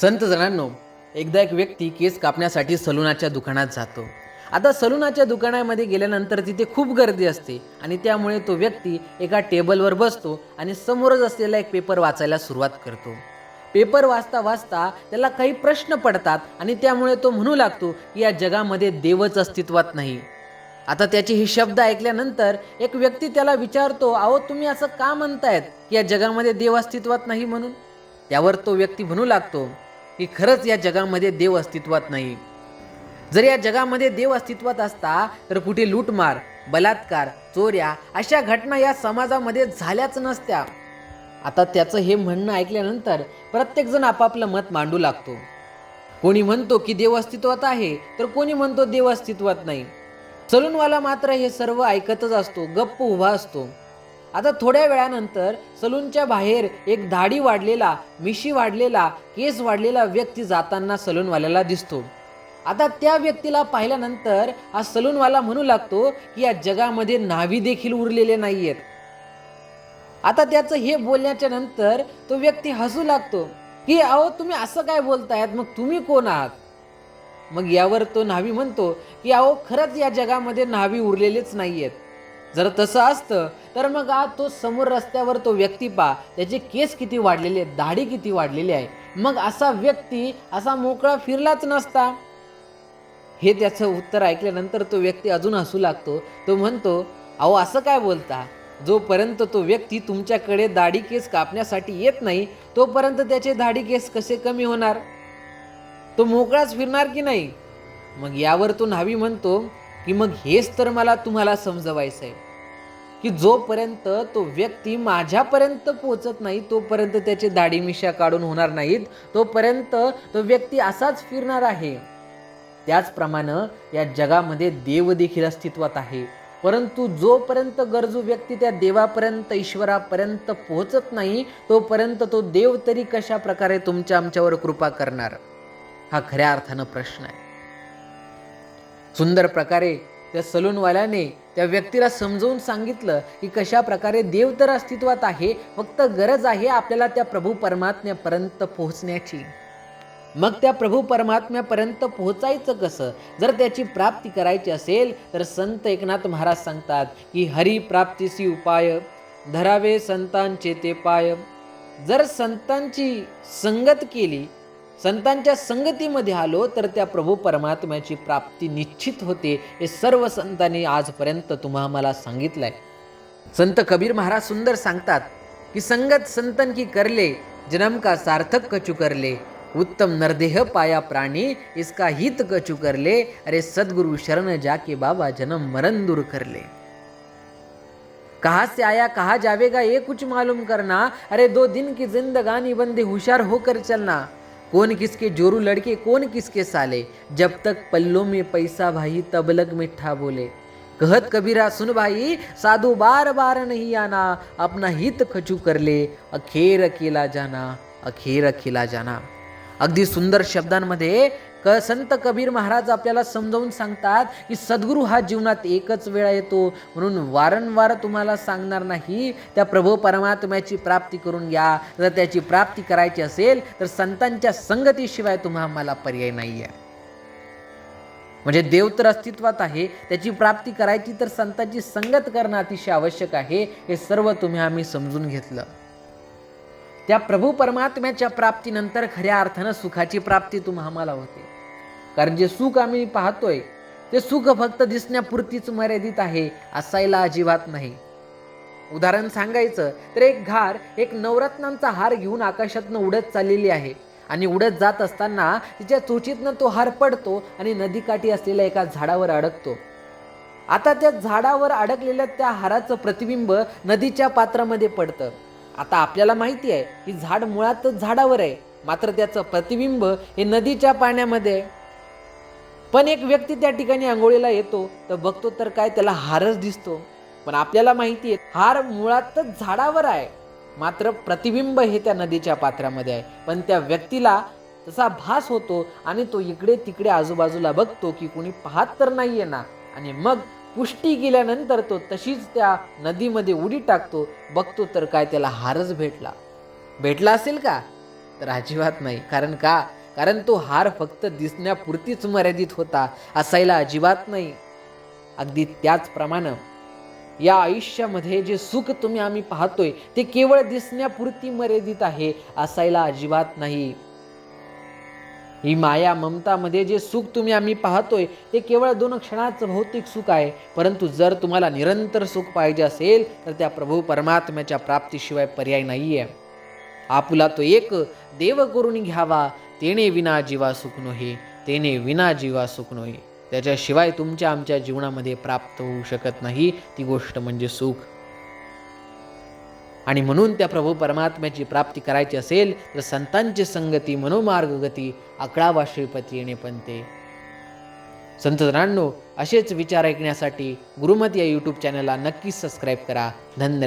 संत जणांनो एकदा एक व्यक्ती केस कापण्यासाठी सलुनाच्या दुकानात जातो. आता सलुनाच्या दुकानामध्ये गेल्यानंतर तिथे खूप गर्दी असते आणि त्यामुळे तो व्यक्ती एका टेबलवर बसतो आणि समोरच असलेला एक पेपर वाचायला सुरुवात करतो. पेपर वाचता वाचता त्याला काही प्रश्न पडतात आणि त्यामुळे तो म्हणू लागतो की या जगामध्ये देवच अस्तित्वात नाही. आता त्याचे हे शब्द ऐकल्यानंतर एक व्यक्ती त्याला विचारतो अहो तुम्ही असं का म्हणतायत की या जगामध्ये देव अस्तित्वात नाही म्हणून? त्यावर तो व्यक्ती म्हणू लागतो की खरंच या जगामध्ये देव अस्तित्वात नाही. जर या जगामध्ये देव अस्तित्वात असता तर कुठे लूटमार बलात्कार चोऱ्या अशा घटना या समाजामध्ये झाल्याच नसत्या. आता त्याचं हे म्हणणं ऐकल्यानंतर प्रत्येकजण आपापलं मत मांडू लागतो. कोणी म्हणतो की देव अस्तित्वात आहे तर कोणी म्हणतो देव अस्तित्वात नाही. सलूनवाला मात्र हे सर्व ऐकतच असतो गप्प उभा असतो. आता थोड्या वेळानंतर सलूनच्या बाहेर एक धाडी वाढलेला मिशी वाढलेला केस वाढलेला व्यक्ती जाताना सलूनवाल्याला दिसतो. आता त्या व्यक्तीला पाहिल्यानंतर हा सलूनवाला म्हणू लागतो की या जगामध्ये नावी देखील उरलेले नाही आहेत आता त्याचं हे बोलण्याच्या नंतर तो व्यक्ती हसू लागतो. की अहो तुम्ही असं काय बोलतायत? मग तुम्ही कोण आहात? मग यावर तो न्हावी म्हणतो की अहो खरंच या जगामध्ये न्हावी उरलेलेच नाही आहेत जर तसं असतं तर मग आज तो समोर रस्त्यावर तो व्यक्ती पा त्याचे केस किती वाढलेले आहेत दाढी किती वाढलेली आहे. मग असा व्यक्ती असा मोकळा फिरलाच नसता. हे त्याचं उत्तर ऐकल्यानंतर तो व्यक्ती अजून हसू लागतो. तो म्हणतो अहो असं काय बोलता? जोपर्यंत तो व्यक्ती तुमच्याकडे दाढी केस कापण्यासाठी येत नाही तोपर्यंत त्याचे दाढी केस कसे कमी होणार? तो मोकळाच फिरणार की नाही? मग यावर तो न्हावी म्हणतो की मग हेच तर मला तुम्हाला समजवायचं आहे की जोपर्यंत तो व्यक्ती माझ्यापर्यंत पोचत नाही तोपर्यंत त्याचे दाढी मिशा काढून होणार नाहीत तोपर्यंत तो व्यक्ती असाच फिरणार आहे. त्याचप्रमाणे या जगामध्ये देव देखील अस्तित्वात आहे. परंतु जोपर्यंत गरजू व्यक्ती त्या देवापर्यंत ईश्वरापर्यंत पोहोचत नाही तोपर्यंत तो देव तरी कशा प्रकारे तुमच्या आमच्यावर कृपा करणार? हा खऱ्या अर्थानं प्रश्न आहे. सुंदर प्रकारे त्या सलूनवाल्याने त्या व्यक्तीला समजावून सांगितलं की कशा प्रकारे देव तर अस्तित्वात आहे फक्त गरज आहे आपल्याला त्या प्रभू परमात्म्यापर्यंत पोहोचण्याची. मग त्या प्रभू परमात्म्यापर्यंत पोहोचायचं कसं? जर त्याची प्राप्ती करायची असेल तर संत एकनाथ महाराज सांगतात की हरी प्राप्तीसी उपाय धरावे संतांचे ते पाय. जर संतांची संगत केली संतांच्या संगतीमध्ये आलो तर त्या प्रभू परमात्म्याची प्राप्ती निश्चित होते हे सर्व संतांनी आजपर्यंत तुम्हा मला सांगितलंय. संत कबीर महाराज सुंदर सांगतात की संगत संतन की करले जन्म का सार्थक कचू करले उत्तम नरदेह पाया प्राणी इसका हित कचू करले अरे सद्गुरु शरण जाके बाबा जन्म मरण दूर करले. कहाँ से आया कहाँ जावेगा ये कुछ मालूम करना अरे दो दिन की जिंदगानी बंदे होशियार होकर चलना कौन किसके जोरू लड़के, कौन किसके साले? जब तक पल्लों में पैसा भाई, तब लग मिठा बोले। कहत कबीरा, सुन भाई, साधु बार बार नहीं आना, अपना हित खचू कर ले। अखेर अकेला जाना, अखेर अकेला जाना। अगदी सुंदर शब्दांमध्ये क संत कबीर महाराज आपल्याला समजावून सांगतात की सद्गुरू हा जीवनात एकच वेळा येतो. म्हणून वारंवार तुम्हाला सांगणार नाही त्या प्रभू परमात्म्याची प्राप्ती करून घ्या. जर त्याची प्राप्ती करायची असेल तर संतांच्या संगतीशिवाय तुम्हा मला पर्याय नाही आहे म्हणजे देव तर अस्तित्वात आहे त्याची प्राप्ती करायची तर संतांची संगत करणं अतिशय आवश्यक आहे हे सर्व तुम्ही आम्ही समजून घेतलं. त्या प्रभू परमात्म्याच्या प्राप्तीनंतर खऱ्या अर्थानं सुखाची प्राप्ती तुम्हा आम्हाला होते. कारण जे सुख आम्ही पाहतोय ते सुख फक्त दिसण्यापुरतीच मर्यादित आहे असायला अजिबात नाही. उदाहरण सांगायचं तर एक घार एक नवरत्नांचा हार घेऊन आकाशातनं उडत चाललेली आहे आणि उडत जात असताना तिच्या चोचीतनं तो हार पडतो आणि नदीकाठी असलेल्या एका झाडावर अडकतो. आता त्या झाडावर अडकलेल्या त्या हाराचं प्रतिबिंब नदीच्या पात्रामध्ये पडतं. आता आपल्याला माहिती आहे की झाड मुळातच झाडावर आहे. मात्र त्याचं प्रतिबिंब हे नदीच्या पाण्यामध्ये पण एक व्यक्ती त्या ठिकाणी आंघोळीला येतो तर बघतो तर काय त्याला हारच दिसतो. पण आपल्याला माहिती आहे हार मुळातच झाडावर आहे. मात्र प्रतिबिंब हे त्या नदीच्या पात्रामध्ये आहे. पण त्या व्यक्तीला तसा भास होतो आणि तो इकडे तिकडे आजूबाजूला बघतो की कोणी पाहत तर नाहीये ना. आणि मग पुष्टी केल्यानंतर तो तशीच त्या नदीमध्ये उडी टाकतो बघतो तर काय त्याला हारच भेटला. भेटला असेल का? तर अजिबात नाही. कारण का? कारण तो हार फक्त दिसण्यापुरतीच मर्यादित होता असायला अजिबात नाही. अगदी त्याचप्रमाणे या आयुष्यामध्ये जे सुख तुम्ही आम्ही पाहतोय ते केवळ दिसण्यापुरती मर्यादित आहे असायला अजिबात नाही. ही माया ममतामध्ये जे सुख तुम्ही आम्ही पाहतोय ते केवळ दोन क्षणाचं भौतिक सुख आहे. परंतु जर तुम्हाला निरंतर सुख पाहिजे असेल तर त्या प्रभू परमात्म्याच्या प्राप्तीशिवाय पर्याय नाही आहे आपुला तो एक देव करून घ्यावा तेने विना जीवा सुख नोहे तेने विना जीवा सुख नोहे. त्याच्याशिवाय तुमच्या आमच्या जीवनामध्ये प्राप्त होऊ शकत नाही ती गोष्ट म्हणजे सुख. आणि म्हणून त्या प्रभू परमात्म्याची प्राप्ती करायची असेल तर संतांची संगती मनोमार्ग गती अकळावा श्रीपती येणे पण ते. संतजनांनो असेच विचार ऐकण्यासाठी गुरुमत या यूट्यूब चॅनलला नक्कीच सबस्क्राईब करा. धन